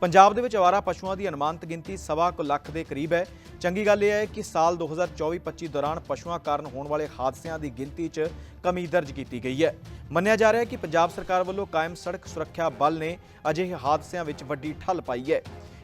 ਪੰਜਾਬ ਦੇ ਵਿੱਚ ਅਵਾਰਾ ਪਸ਼ੂਆਂ ਦੀ ਅਨੁਮਾਨਿਤ ਗਿਣਤੀ ਸਵਾ ਕੁ ਲੱਖ ਦੇ ਕਰੀਬ ਹੈ। ਚੰਗੀ ਗੱਲ ਇਹ ਹੈ ਕਿ ਸਾਲ 2024-25 ਦੌਰਾਨ ਪਸ਼ੂਆਂ ਕਾਰਨ ਹੋਣ ਵਾਲੇ ਹਾਦਸਿਆਂ ਦੀ ਗਿਣਤੀ 'ਚ ਕਮੀ ਦਰਜ ਕੀਤੀ ਗਈ ਹੈ। ਮੰਨਿਆ ਜਾ ਰਿਹਾ ਹੈ ਕਿ ਪੰਜਾਬ ਸਰਕਾਰ ਵੱਲੋਂ ਕਾਇਮ ਸੜਕ ਸੁਰੱਖਿਆ ਬਲ ਨੇ ਅਜਿਹੇ ਹਾਦਸਿਆਂ ਵਿੱਚ ਵੱਡੀ ਠੱਲ ਪਾਈ ਹੈ।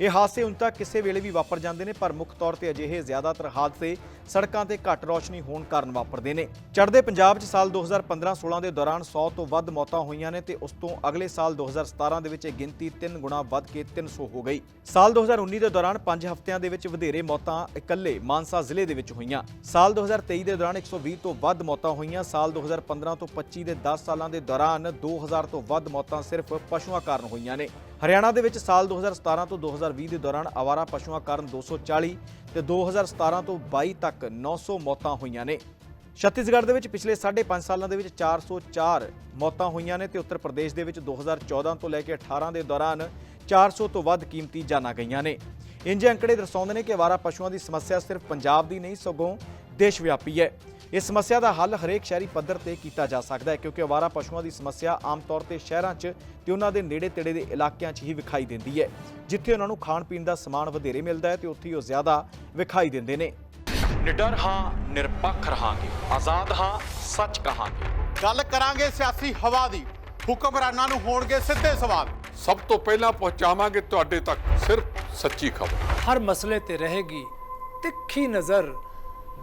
ਇਹ ਹਾਦਸੇ ਹੁਣ ਤੱਕ ਕਿਸੇ ਵੇਲੇ ਵੀ ਵਾਪਰ ਜਾਂਦੇ ਨੇ, ਪਰ ਮੁੱਖ ਤੌਰ ਤੇ ਅਜਿਹੇ ਜ਼ਿਆਦਾਤਰ ਹਾਦਸੇ ਸੜਕਾਂ ਤੇ ਘੱਟ ਰੌਸ਼ਨੀ ਹੋਣ ਕਾਰਨ ਵਾਪਰਦੇ ਨੇ। ਚੜ੍ਹਦੇ ਪੰਜਾਬ 'ਚ ਸਾਲ 2015-16 ਦੇ ਦੌਰਾਨ 100 ਤੋਂ ਵੱਧ ਮੌਤਾਂ ਹੋਈਆਂ ਨੇ ਤੇ ਉਸ ਤੋਂ ਅਗਲੇ ਸਾਲ 2017 ਦੇ ਵਿੱਚ ਇਹ ਗਿਣਤੀ 3 ਗੁਣਾ ਵੱਧ ਕੇ 300 ਹੋ ਗਈ। ਸਾਲ 2019 ਦੇ ਦੌਰਾਨ 5 ਹਫ਼ਤਿਆਂ ਦੇ ਵਿੱਚ ਵਧੇਰੇ ਮੌਤਾਂ ਇਕੱਲੇ ਮਾਨਸਾ ਜ਼ਿਲ੍ਹੇ ਦੇ ਵਿੱਚ ਹੋਈਆਂ। ਸਾਲ 2023 ਦੇ ਦੌਰਾਨ 120 ਤੋਂ ਵੱਧ ਮੌਤਾਂ ਹੋਈਆਂ। ਸਾਲ 2015 ਤੋਂ 25 ਦੇ 10 ਸਾਲਾਂ ਦੇ ਦੌਰਾਨ 2000 ਤੋਂ ਵੱਧ ਮੌਤਾਂ ਸਿਰਫ ਪਸ਼ੂਆਂ ਕਾਰਨ ਹੋਈਆਂ ਨੇ। ਹਰਿਆਣਾ ਦੇ ਵਿੱਚ ਸਾਲ 2017 ਤੋਂ 2020 ਦੇ ਦੌਰਾਨ ਆਵਾਰਾ ਪਸ਼ੂਆਂ ਕਾਰਨ 240 ਤੇ 2017 ਤੋਂ 22 ਤੱਕ 900 ਮੌਤਾਂ ਹੋਈਆਂ ਨੇ। ਛੱਤੀਸਗੜ੍ਹ ਦੇ ਵਿੱਚ ਪਿਛਲੇ 5.5 ਸਾਲਾਂ ਦੇ ਵਿੱਚ 404 ਮੌਤਾਂ ਹੋਈਆਂ ਨੇ ਤੇ ਉੱਤਰ ਪ੍ਰਦੇਸ਼ ਦੇ ਵਿੱਚ 2014 ਤੋਂ ਲੈ ਕੇ 18 ਦੇ ਦੌਰਾਨ 400 ਤੋਂ ਵੱਧ ਕੀਮਤੀ ਜਾਨਾਂ ਗਈਆਂ ਨੇ। ਇੰਜ ਅੰਕੜੇ ਦਰਸਾਉਂਦੇ ਨੇ ਕਿ ਆਵਾਰਾ ਪਸ਼ੂਆਂ ਦੀ ਸਮੱਸਿਆ ਸਿਰਫ ਪੰਜਾਬ ਦੀ ਨਹੀਂ, ਸਗੋਂ ਦੇਸ਼ ਵਿਆਪੀ ਹੈ। ਇਸ ਸਮੱਸਿਆ ਦਾ ਹੱਲ ਹਰੇਕ ਸ਼ਹਿਰੀ ਪੱਧਰ ਤੇ ਕੀਤਾ ਜਾ ਸਕਦਾ ਹੈ ਕਿਉਂਕਿ ਆਵਾਰਾ ਪਸ਼ੂਆਂ ਦੀ ਸਮੱਸਿਆ ਆਮ ਤੌਰ ਤੇ ਸ਼ਹਿਰਾਂ 'ਚ ਤੇ ਉਹਨਾਂ ਦੇ ਨੇੜੇ-ਤੇੜੇ ਦੇ ਇਲਾਕਿਆਂ 'ਚ ਹੀ ਵਿਖਾਈ ਦਿੰਦੀ ਹੈ ਜਿੱਥੇ ਉਹਨਾਂ ਨੂੰ ਖਾਣ ਪੀਣ ਦਾ ਸਮਾਨ ਵਧੇਰੇ ਮਿਲਦਾ ਹੈ ਤੇ ਉੱਥੇ ਹੀ ਉਹ ਜ਼ਿਆਦਾ ਵਿਖਾਈ ਦਿੰਦੇ ਨੇ। ਨਿਡਰ ਹਾਂ ਨਿਰਪੱਖ ਰਹਾਂਗੇ ਆਜ਼ਾਦ ਹਾਂ ਸੱਚ ਕਹਾਂਗੇ। ਗੱਲ ਕਰਾਂਗੇ ਸਿਆਸੀ ਹਵਾ ਦੀ ਹੁਕਮਰਾਨਾਂ ਨੂੰ ਹੋਣਗੇ ਸਿੱਧੇ ਸਵਾਲ। ਸਭ ਤੋਂ ਪਹਿਲਾਂ ਪਹੁੰਚਾਵਾਂਗੇ ਤੁਹਾਡੇ ਤੱਕ ਸਿਰਫ ਸੱਚੀ ਖਬਰ। ਹਰ ਮਸਲੇ ਤੇ ਰਹੇਗੀ ਤਿੱਖੀ ਨਜ਼ਰ